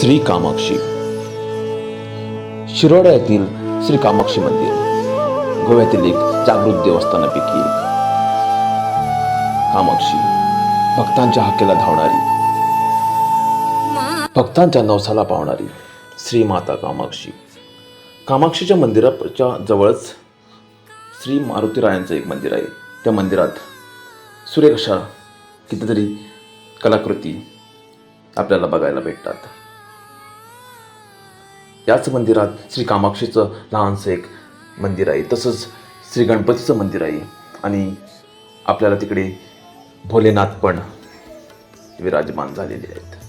श्री कामाक्षी. शिरोडा येथील श्री कामाक्षी मंदिर. गोव्यातील एक जागृत देवस्थानापैकी एक. कामाक्षी भक्तांच्या हाकेला धावणारी. भक्तांच्या नवसाला पावणारी श्री माता कामाक्षी. कामाक्षीच्या मंदिराच्या जवळच श्री मारुतीरायांचं एक मंदिर आहे. त्या मंदिरात सुरेख अशा कितीतरी कलाकृती आपल्याला बघायला भेटतात. याच मंदिरात श्री कामाक्षीचं लहानसं एक मंदिर आहे. तसंच श्री गणपतीचं मंदिर आहे. आणि आपल्याला तिकडे भोलेनाथ पण विराजमान झालेले आहेत.